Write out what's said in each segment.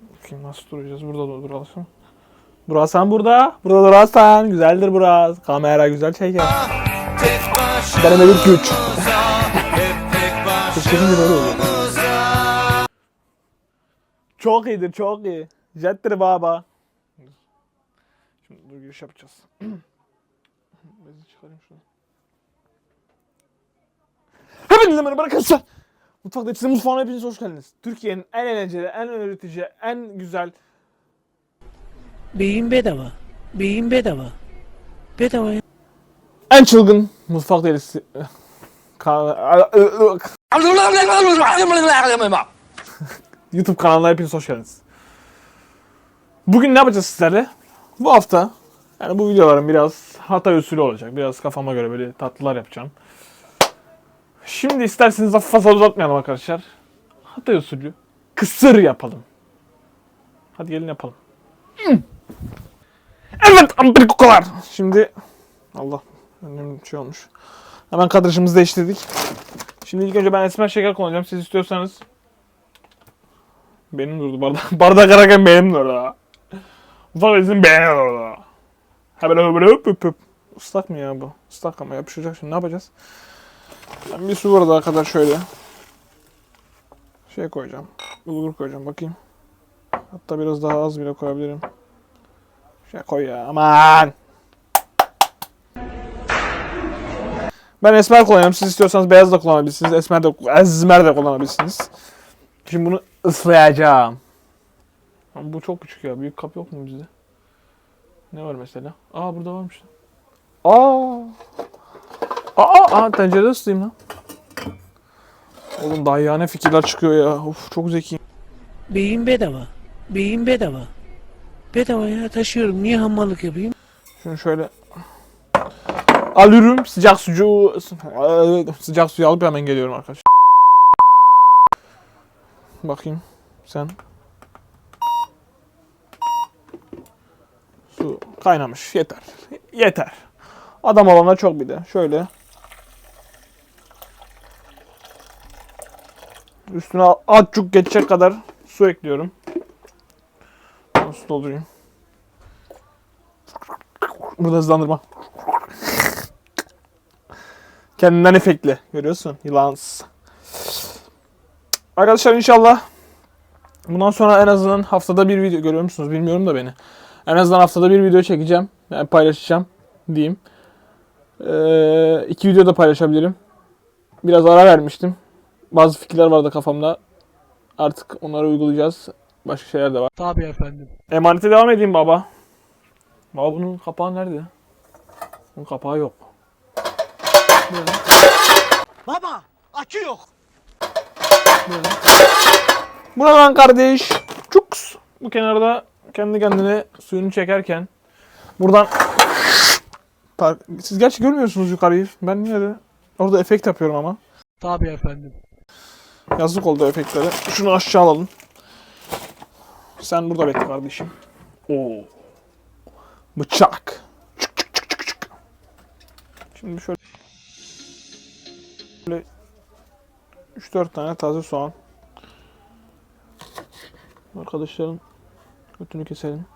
Bakayım nasıl duracağız? Burada da duralım. Burasan burada. Burada durasan. Güzeldir burası. Kamera güzel çeker. Güç. Kesin bir oluyor. Çok iyidir çok iyi. Jettir baba. Şimdi dur giriş yapacağız. Bezi çıkarayım şunu. Hepinize merhaba arkadaşlar. Mutfakta çizim mutfağına hepiniz hoş geldiniz. Türkiye'nin en eğlenceli, en öğretici, en güzel Beyin bedava. Beyin bedava. Bedava ya. En çılgın mutfak delisi. YouTube kanalına hepiniz hoş geldiniz. Bugün ne yapacağız sizlerle? Bu hafta yani bu videolarım biraz Hatay usulü olacak. Biraz kafama göre böyle tatlılar yapacağım. Şimdi isterseniz lafı fazla uzatmayalım arkadaşlar. Hatay usulü kısır yapalım. Hadi gelin yapalım. Evet ambrikolar. Şimdi Allah önüm şey olmuş. Hemen kadrajımızı değiştirdik. Şimdi ilk önce ben esmer şeker kullanacağım. Siz istiyorsanız benim durdu bardak. Bardak ararken benim durdu. Ufak izin benim durdu. Ha böyle böyle öp öp öp. Islak mı ya bu? Islak ama yapışacak şimdi ne yapacağız? Ben bir su bardağı kadar şöyle şey koyacağım. Bulgur koyacağım bakayım. Hatta biraz daha az bile koyabilirim. Şey koy ya aman. Ben esmer kullanıyorum. Siz istiyorsanız beyaz da kullanabilirsiniz. Esmer de, esmer de kullanabilirsiniz. Şimdi bunu ıslayacağım. Ama bu çok küçük ya. Büyük kap yok mu bizde? Ne var mesela? Aa burada varmış. Aa. Aa, aa tencerede ısıtayım lan. Oğlum dayane fikirler çıkıyor ya. Of çok zekiyim. Beyin bedava. Beyin bedava. Bedava ya taşıyorum. Niye hamallık yapayım? Şunu şöyle alıyorum. Sıcak sucuğu sıcak suyu alıp hemen geliyorum arkadaşlar. Bakayım sen. Su kaynamış. Yeter. Yeter. Adam olana çok bir de. Şöyle. Üstüne azıcık geçecek kadar su ekliyorum. Nasıl doldurayım? Burada hızlandırma. Kendinden efektli. Görüyorsun. Yılans. Arkadaşlar inşallah bundan sonra en azından haftada bir video görüyor musunuz bilmiyorum da beni. En azından haftada bir video çekeceğim. Yani paylaşacağım diyeyim. Ee, iki video da paylaşabilirim. Biraz ara vermiştim. Bazı fikirler vardı kafamda. Artık onları uygulayacağız. Başka şeyler de var. Tabii efendim. Emanete devam edeyim baba. Baba bunun kapağı nerede? Bunun kapağı yok. Baba akü yok. Bu ne lan kardeş? Çuks. Bu kenarda kendi kendine suyunu çekerken buradan siz gerçi görmüyorsunuz yukarıyı. Ben yine de orada efekt yapıyorum ama. Tabii efendim. Yazık oldu efektlere. Şunu aşağı alalım. Sen burada bekle kardeşim. Oo. Bıçak. Çık çık çık çık çık. Şimdi şöyle Böyle 3-4 tane taze soğan. Arkadaşların götünü keselim.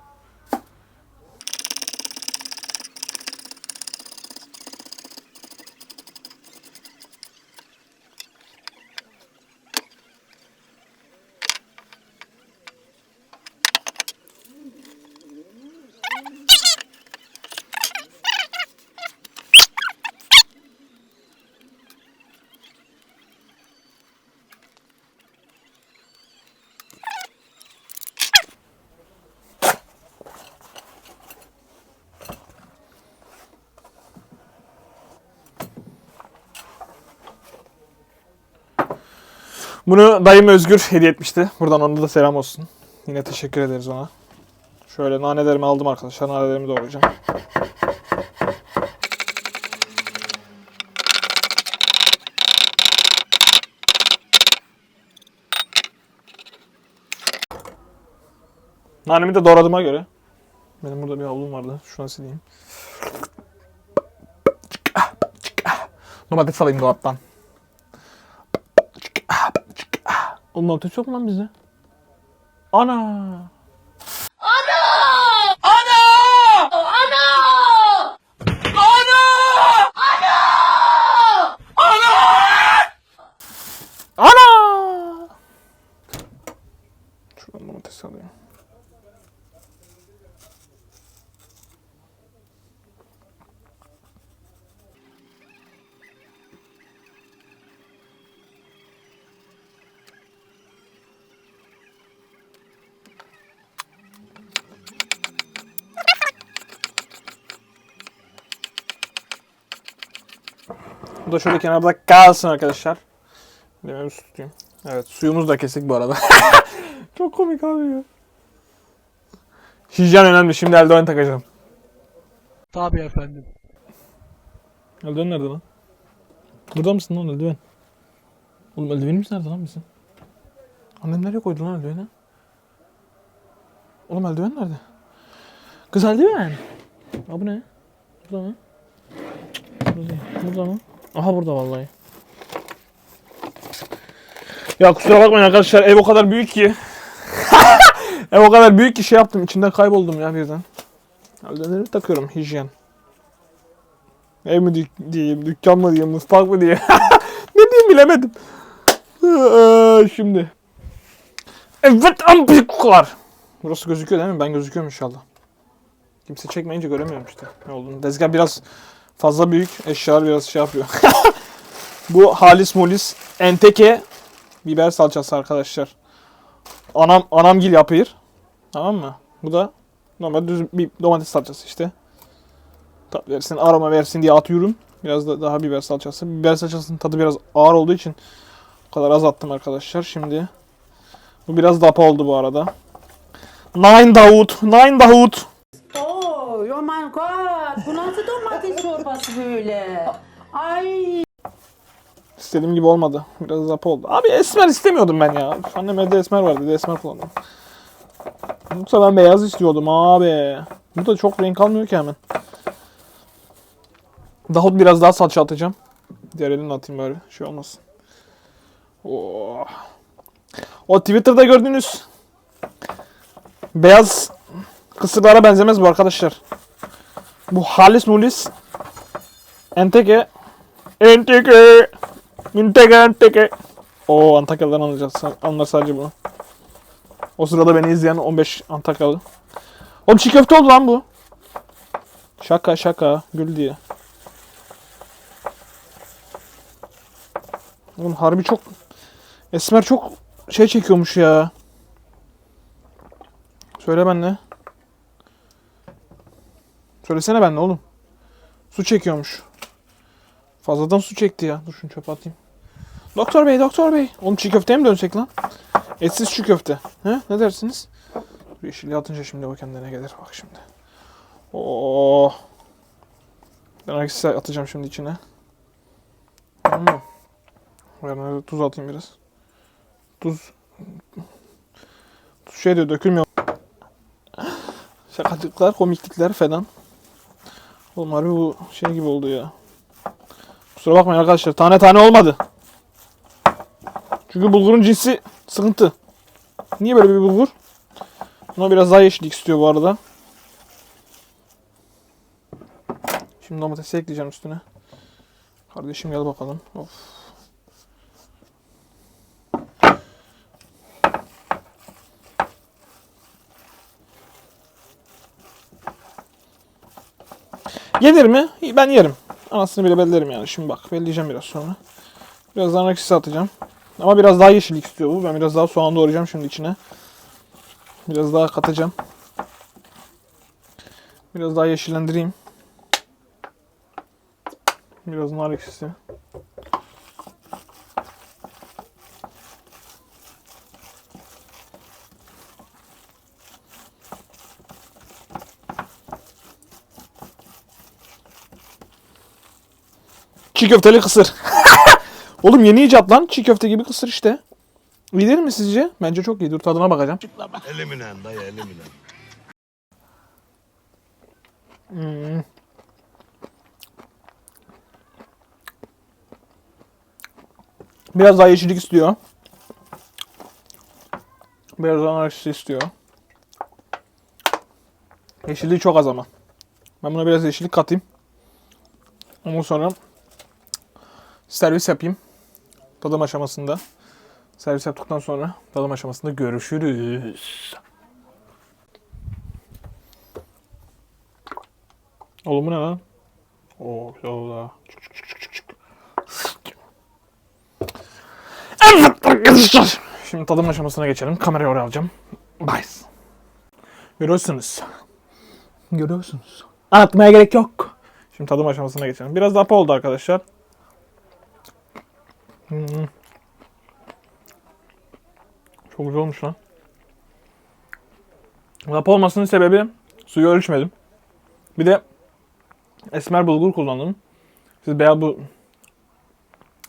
Bunu dayım Özgür hediye etmişti. Buradan ona da selam olsun. Yine teşekkür ederiz ona. Şöyle nanelerimi aldım arkadaşlar. Nanelerimi doğrayacağım. Nanemi de doğradığıma göre. Benim burada bir havlum vardı. Şuna sileyim. Domates alayım dolaptan. Oğlum domates yok mu lan bizde? Ana! Şuradan domates alayım. Bu da şöyle kenarda kalsın arkadaşlar. Dememi su tutayım. Evet suyumuz da kesik bu arada. Çok komik abi ya. Hijyen önemli. Şimdi eldiven takacağım. Tabii efendim. Eldiven nerede lan? Burada mısın lan eldiven? Oğlum eldivenimiz nerede lan bizim? Annem nereye koydu lan eldiveni? Oğlum eldiven nerede? Kız eldiven. Aa bu ne? Burada mı? Burada. Burada mı? Aha burada vallahi. Ya kusura bakmayın arkadaşlar ev o kadar büyük ki. ev o kadar büyük ki şey yaptım içinden kayboldum ya birden. Eldivenleri takıyorum hijyen. Ev mi dük- diyeyim, dükkan mı diyeyim, mutfak mı diyeyim. ne diyeyim bilemedim. Ee, Şimdi. Evet ambikar. Burası gözüküyor değil mi? Ben gözüküyorum inşallah. Kimse çekmeyince göremiyorum işte ne olduğunu. Tezgah biraz fazla büyük. Eşyalar biraz şey yapıyor. Bu halis molis enteke biber salçası arkadaşlar. Anam anamgil yapıyor. Tamam mı? Bu da normal düz bir domates salçası işte. Tat versin, aroma versin diye atıyorum. Biraz da daha biber salçası. Biber salçasının tadı biraz ağır olduğu için o kadar az attım arkadaşlar. Şimdi bu biraz dapa oldu bu arada. Nine Davut, Nine Davut. My god. Bu nasıl domates çorbası böyle? Ay. İstediğim gibi olmadı. Biraz dapa oldu. Abi esmer istemiyordum ben ya. Annem evde esmer vardı. Esmer kullandım. Yoksa ben beyaz istiyordum abi. Bu da çok renk almıyor ki hemen. Davut biraz daha salça atacağım. Diğer elimle atayım bari. Şey olmasın. Oh. O Twitter'da gördüğünüz beyaz kısırlara benzemez bu arkadaşlar. Bu halis mulis enteke enteke enteke enteke o Antakyalı'dan anlayacağız. Anlar sadece bunu. O sırada beni izleyen 15 Antakyalı. Oğlum çiğ köfte oldu lan bu. Şaka şaka gül diye. Oğlum harbi çok Esmer çok şey çekiyormuş ya. Söyle benle. Söylesene benle oğlum. Su çekiyormuş. Fazladan su çekti ya. Dur şunu çöpe atayım. Doktor bey, doktor bey. Oğlum çiğ köfteye mi dönsek lan? Etsiz çiğ köfte. He? Ne dersiniz? Dur yeşilliği atınca şimdi o kendine gelir. Bak şimdi. Oo. Ben herkese atacağım şimdi içine. Hmm. Ben tuz atayım biraz. Tuz. Tuz şey diyor dökülmüyor. Şakacıklar, komiklikler falan. Oğlum harbi bu şey gibi oldu ya. Kusura bakmayın arkadaşlar. Tane tane olmadı. Çünkü bulgurun cinsi sıkıntı. Niye böyle bir bulgur? Buna biraz daha yeşillik istiyor bu arada. Şimdi domatesi ekleyeceğim üstüne. Kardeşim gel bakalım. Of. Yenir mi? Ben yerim. Anasını bile bellerim yani. Şimdi bak belleyeceğim biraz sonra. Biraz daha nakisi atacağım. Ama biraz daha yeşillik istiyor bu. Ben biraz daha soğan doğrayacağım şimdi içine. Biraz daha katacağım. Biraz daha yeşillendireyim. Biraz nar ekşisi. Çiğ köfteli kısır. Oğlum yeni icat lan. Çiğ köfte gibi kısır işte. İyi değil mi sizce? Bence çok iyi. Dur tadına bakacağım. Eliminen dayı eliminen. Hmm. Biraz daha yeşillik istiyor. Beyaz olan araçlısı istiyor. Yeşilliği çok az ama. Ben buna biraz yeşillik katayım. Ondan sonra servis yapayım. Tadım aşamasında. Servis yaptıktan sonra tadım aşamasında görüşürüz. Oğlum bu ne lan? Oo güzel oldu ha. Evet arkadaşlar. Şimdi tadım aşamasına geçelim. Kamerayı oraya alacağım. Bye. Görüyorsunuz. Görüyorsunuz. Anlatmaya gerek yok. Şimdi tadım aşamasına geçelim. Biraz daha oldu arkadaşlar. Çok güzel olmuş lan. Lapa olmasının sebebi suyu ölçmedim. Bir de esmer bulgur kullandım. Siz beyaz bu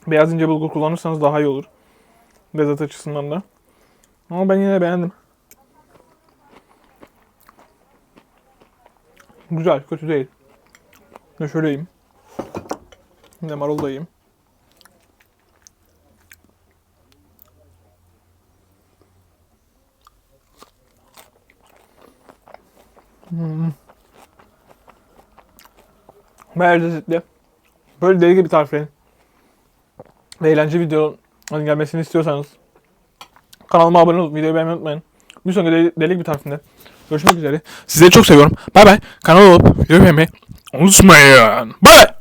beyaz ince bulgur kullanırsanız daha iyi olur. Lezzet açısından da. Ama ben yine beğendim. Güzel, kötü değil. Ne şöyle. Ne marul da yiyeyim. Hmm. Bayağı lezzetli. Böyle deli gibi tariflerin ve eğlence videoların gelmesini istiyorsanız kanalıma abone olup videoyu beğenmeyi unutmayın. Bir sonraki deli, deli bir tarifinde görüşmek üzere. Sizleri çok seviyorum. Bay bay. Kanala olup videoyu beğenmeyi unutmayın. Bay.